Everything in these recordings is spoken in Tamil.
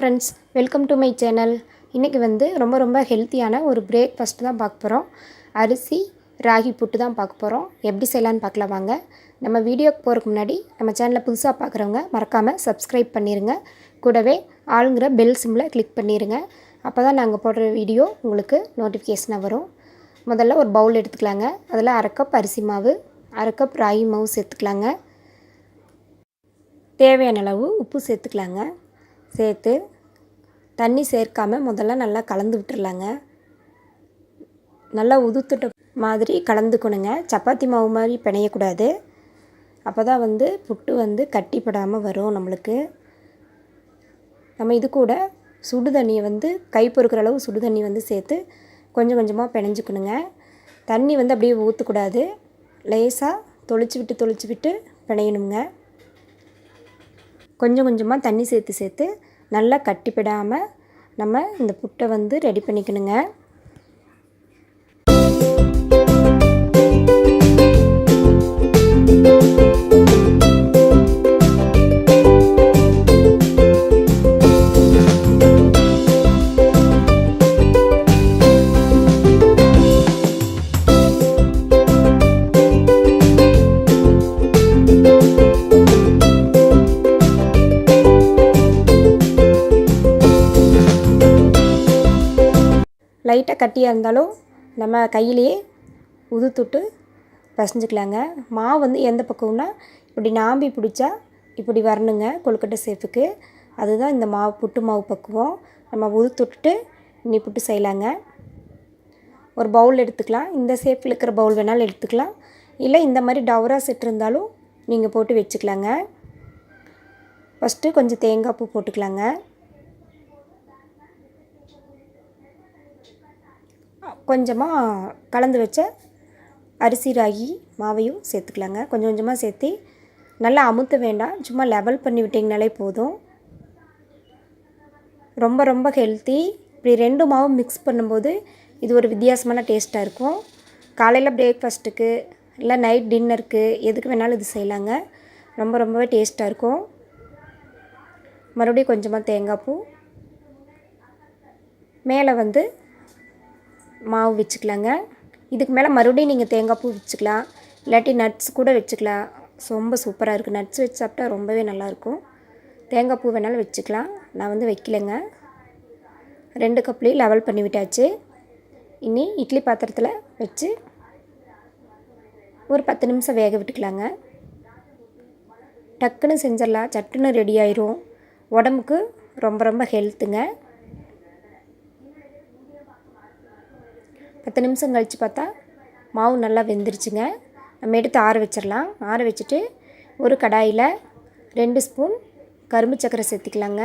Friends welcome to my channel இன்றைக்கி வந்து ரொம்ப ரொம்ப ஹெல்த்தியான ஒரு பிரேக்ஃபாஸ்ட் தான் பார்க்க போகிறோம் அரிசி ராகி புட்டு தான் பார்க்க போகிறோம் எப்படி செய்யலான்னு பார்க்கலாம் வாங்க. நம்ம வீடியோக்கு போகிறதுக்கு முன்னாடி நம்ம சேனலை புதுசாக பார்க்குறவங்க மறக்காமல் சப்ஸ்கிரைப் பண்ணிடுங்க கூடவே ஆளுங்கிற பெல் சிம்மில் கிளிக் பண்ணிடுங்க அப்போ தான் நாங்கள் போடுற வீடியோ உங்களுக்கு நோட்டிஃபிகேஷனாக வரும். முதல்ல ஒரு பவுல் எடுத்துக்கலாங்க. அதில் அரை கப் அரிசி மாவு அரை கப் ராகி மாவு சேர்த்துக்கலாங்க. தேவையான அளவு உப்பு சேர்த்துக்கலாங்க. சேர்த்து தண்ணி சேர்க்காமல் முதல்ல நல்லா கலந்து விட்டுர்லாங்க நல்லா உதுத்துட்ட மாதிரி கலந்துக்கணுங்க. சப்பாத்தி மாவு மாதிரி பிணையக்கூடாது. அப்போ தான் வந்து புட்டு வந்து கட்டிப்படாமல் வரும் நம்மளுக்கு. நம்ம இது கூட சுடு தண்ணியை வந்து கை பொறுக்கிற அளவு சுடு தண்ணி வந்து சேர்த்து கொஞ்சம் கொஞ்சமாக பிணைஞ்சிக்கணுங்க. தண்ணி வந்து அப்படியே ஊற்றக்கூடாது லேசாக தொளிச்சு விட்டு தொளிச்சு விட்டு பிணையணுங்க. கொஞ்சம் கொஞ்சமாக தண்ணி சேர்த்து சேர்த்து நல்லா கட்டிப்பிடாமல் நம்ம இந்த புட்டை வந்து ரெடி பண்ணிக்கணுங்க. லைட்டாக கட்டியாக இருந்தாலும் நம்ம கையிலேயே உதுத்துட்டு பசஞ்சிக்கலாங்க. மாவு வந்து எந்த பக்கம்னா இப்படி நாம்பி பிடிச்சா இப்படி வரணுங்க கொழுக்கட்டை சேஃபுக்கு அதுதான் இந்த மாவு புட்டு மாவு பக்குவம். நம்ம உதுத்துட்டு இனி புட்டு செய்யலாங்க. ஒரு பவுல் எடுத்துக்கலாம். இந்த சேஃபில் இருக்கிற பவுல் வேணாலும் எடுத்துக்கலாம். இல்லை இந்த மாதிரி டவரா செட் இருந்தாலும் நீங்கள் போட்டு வச்சுக்கலாங்க. ஃபஸ்ட்டு கொஞ்சம் தேங்காய் பூ போட்டுக்கலாங்க. கொஞ்சமாக கலந்து வச்ச அரிசி ராகி மாவையும் சேர்த்துக்கலாங்க. கொஞ்சம் கொஞ்சமாக சேர்த்து நல்லா அமுத்த வேண்டாம். சும்மா லெவல் பண்ணி விட்டிங்கனாலே போதும். ரொம்ப ரொம்ப ஹெல்த்தி இப்படி ரெண்டு மாவும் மிக்ஸ் பண்ணும்போது இது ஒரு வித்தியாசமான டேஸ்ட்டாக இருக்கும். காலையில் பிரேக்ஃபாஸ்ட்டுக்கு இல்லை நைட் டின்னருக்கு எதுக்கு வேணாலும் இது செய்யலாங்க. ரொம்ப ரொம்பவே டேஸ்ட்டாக இருக்கும். மறுபடியும் கொஞ்சமாக தேங்காய் பூ. மேலே வந்து மாவு வச்சுக்கலாங்க. இதுக்கு மேலே மறுபடியும் நீங்கள் தேங்காய் பூ வச்சுக்கலாம். இல்லாட்டி நட்ஸ் கூட வச்சுக்கலாம். ரொம்ப சூப்பராக இருக்குது நட்ஸ் வச்சு சாப்பிட்டா ரொம்பவே நல்லாயிருக்கும் தேங்காய் பூ வேணாலும் வச்சுக்கலாம். நான் வந்து வைக்கலைங்க. ரெண்டு கப்லேயும் லெவல் பண்ணி விட்டாச்சு. இனி இட்லி பாத்திரத்தில் வச்சு ஒரு பத்து நிமிஷம் வேக விட்டுக்கலாங்க. டக்குன்னு செஞ்சிடலாம். சட்டுன்னு ரெடி ஆயிரும். உடம்புக்கு ரொம்ப ரொம்ப ஹெல்த்துங்க பத்து நிமிஷம் கழித்து பார்த்தா மாவு நல்லா வெந்துருச்சுங்க. நம்ம எடுத்து ஆற வச்சிடலாம். ஆற வச்சுட்டு ஒரு கடாயில் ரெண்டு ஸ்பூன் கரும்பு சக்கரை சேர்த்துக்கலாங்க.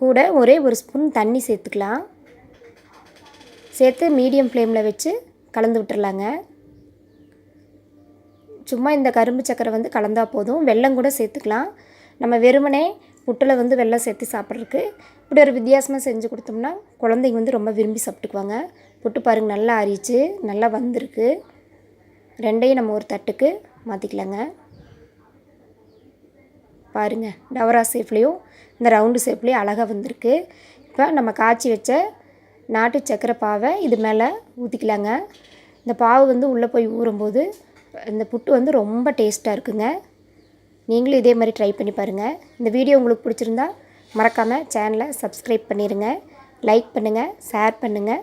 கூட ஒரே ஒரு ஸ்பூன் தண்ணி சேர்த்துக்கலாம். சேர்த்து மீடியம் ஃப்ளேமில் வச்சு கலந்து விட்டுறலாங்க. சும்மா இந்த கரும்பு சக்கரை வந்து கலந்தால் போதும். வெள்ளம் கூட சேர்த்துக்கலாம். நம்ம வெறுமனே புட்டில் வந்து வெள்ளம் சேர்த்து சாப்பிட்றதுக்கு இப்படி ஒரு வித்தியாசமாக செஞ்சு கொடுத்தோம்னா குழந்தைங்க வந்து ரொம்ப விரும்பி சாப்பிட்டுக்குவாங்க. புட்டு பாருங்கள் நல்லா அரிச்சு நல்லா வந்திருக்கு. ரெண்டையும் நம்ம ஒரு தட்டுக்கு மாற்றிக்கலாங்க பாருங்கள் டவரா ஷேப்லேயும் இந்த ரவுண்டு ஷேப்லேயும் அழகாக வந்திருக்கு. இப்போ நம்ம காய்ச்சி வச்ச நாட்டு சக்கரை பாவை இது மேலே ஊற்றிக்கலாங்க இந்த பாவு வந்து உள்ளே போய் ஊறும்போது இந்த புட்டு வந்து ரொம்ப டேஸ்ட்டாக இருக்குங்க. நீங்களும் இதே மாதிரி ட்ரை பண்ணி பாருங்கள் இந்த வீடியோ உங்களுக்கு பிடிச்சிருந்தா மறக்காமல் சேனலை சப்ஸ்கிரைப் பண்ணிடுங்க லைக் பண்ணுங்கள் ஷேர் பண்ணுங்கள்